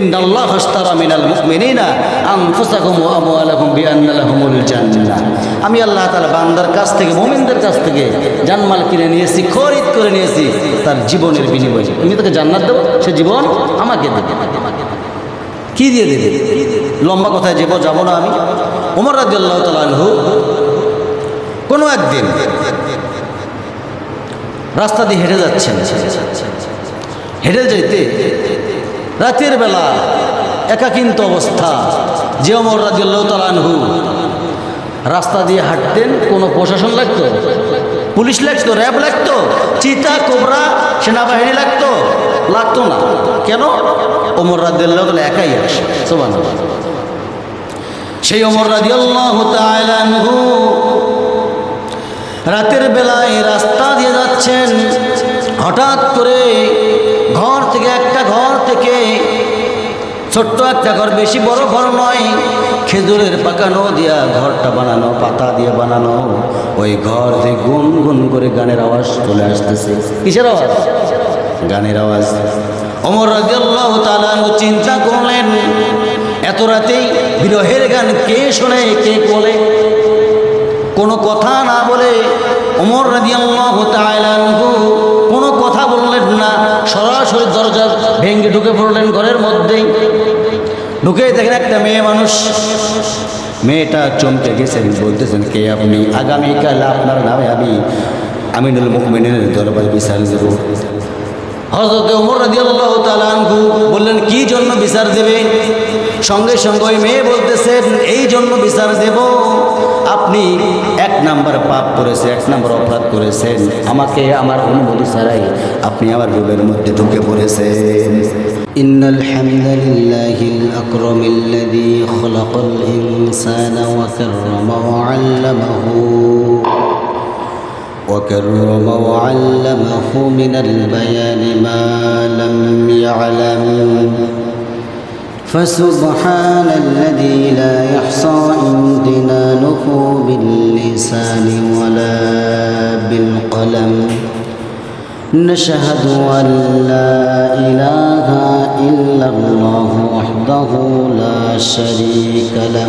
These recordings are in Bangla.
ইন্নাল্লাহ হাশতারা মিনাল মুমিনিনা আনফুসাকুম ওয়া আমওয়ালাকুম বিআন্না লাহুমুল জান্নাহ। আমি আল্লাহ তাআলা বান্দার কাছ থেকে, মুমিনদের কাছ থেকে জানমাল কিনে নিয়েছি, খরিদ করে নিয়েছি তার জীবনের বিনিময়ে। আমি তাকে জান্নাত দেবো, সে জীবন আমাকে দেবে। কি দিয়ে দেবে? লম্বা কথায় যাব যাব না আমি। ওমর রাজি আল্লাহ তালু কোনো একদিন রাস্তা দিয়ে হেঁটে যাচ্ছেন। হেঁটে যেতে রাতের বেলা একাকিন্ত অবস্থা। যে অমর রাজি আল্লাহ তালানহু রাস্তা দিয়ে হাঁটতেন, কোনো প্রশাসন লাগতো? পুলিশ লাগতো, র্যাব লাগতো? চিতা, কোবরা, সেনাবাহিনী লাগতো? লাগতো না। কেন? অমর রাদিয়াল্লাহু তাআলা একাই আসে, সুবহানাল্লাহ। সেই ওমর রাদিয়াল্লাহু তাআলা আনহু রাতের বেলায় রাস্তা দিয়ে যাচ্ছেন। হঠাৎ করে ছোট্ট একটা ঘর, বেশি বড় ঘর নয়। খেজুরের পাকানো দিয়া ঘরটা বানানো, পাতা দিয়ে বানানো। ওই ঘর থেকে গুন গুন করে গানের আওয়াজ চলে আসতেছে। কিসের আওয়াজ? গানের আওয়াজ। অমর রাজিয়াল্লাহু তাআলা চিন্তা করলেন, এত রাতেই বিরহের গান কে শোনে, কে বলে? কোনো কথা না বলে অমর রাজিয়াল্লাহু তাআলা আনহু কোনো কথা বললেন না। সরাসরি দরজা ভেঙে ঢুকে পড়লেন ঘরের মধ্যেই। ঢুকে দেখেন একটা মেয়ে মানুষ। মেয়েটা চমকে গেছেন বলতেছেন, কে আপনি? আগামীকাল আপনার নামে আমি আমিনুল মুকমিনের দরবার বিচার দেব। হজরত ওমর রাদিয়াল্লাহু তাআলা আনহু বললেন কি জন্য বিচার দেবে সঙ্গে সঙ্গে ওই মেয়ে বলতেছেন এই জন্য বিচার দেব আপনি এক নাম্বার পাপ করেছে এক নাম্বার অপরাধ করেছেন আমাকে আমার অনুমতি ছাড়াই আপনি আমার রুমের মধ্যে ঢুকে পড়েছেন إن الحمد لله الأكرم الذي خلق الإنسان وكرم وعلمه وكرم وعلمه من البيان ما لم يعلم. فسبحان الذي لا يحصى امتنانه باللسان ولا بالقلم. نشهد أن لا إله إلا الله وحده لا شريك له.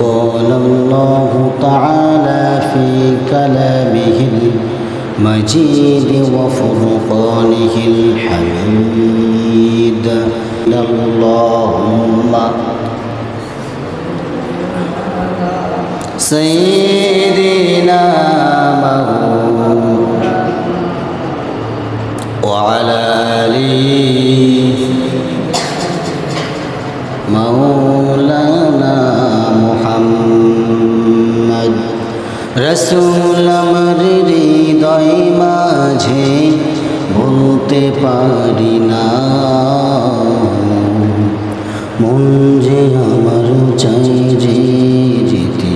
قال الله تعالى في كلامه المجيد وفرقانه الحميد. اللهم سيدنا مولانا وعلى آله مولانا রসুল আমার হৃদয় মাঝে বলতে পারি না। মন যে আমার চাই রে যেতে,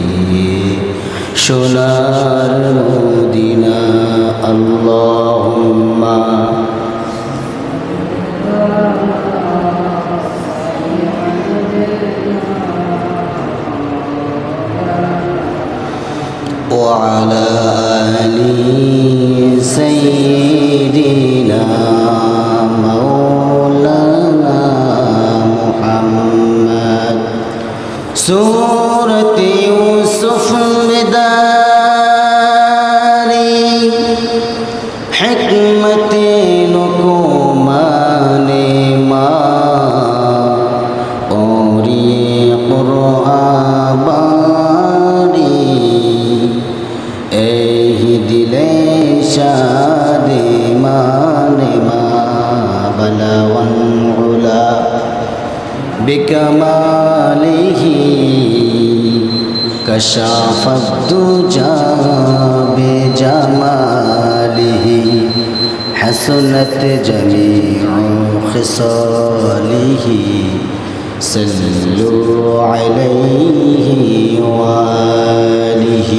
সোনার মদিনা। سورة يوسف مداري حكمة لقمان ما أوري قرآن باري এই দিলে শাদে মানে মা বলওয়ান উলা بكماله كشاف الدجى بجماله حسنت جميع خصاله صلوا عليه وآله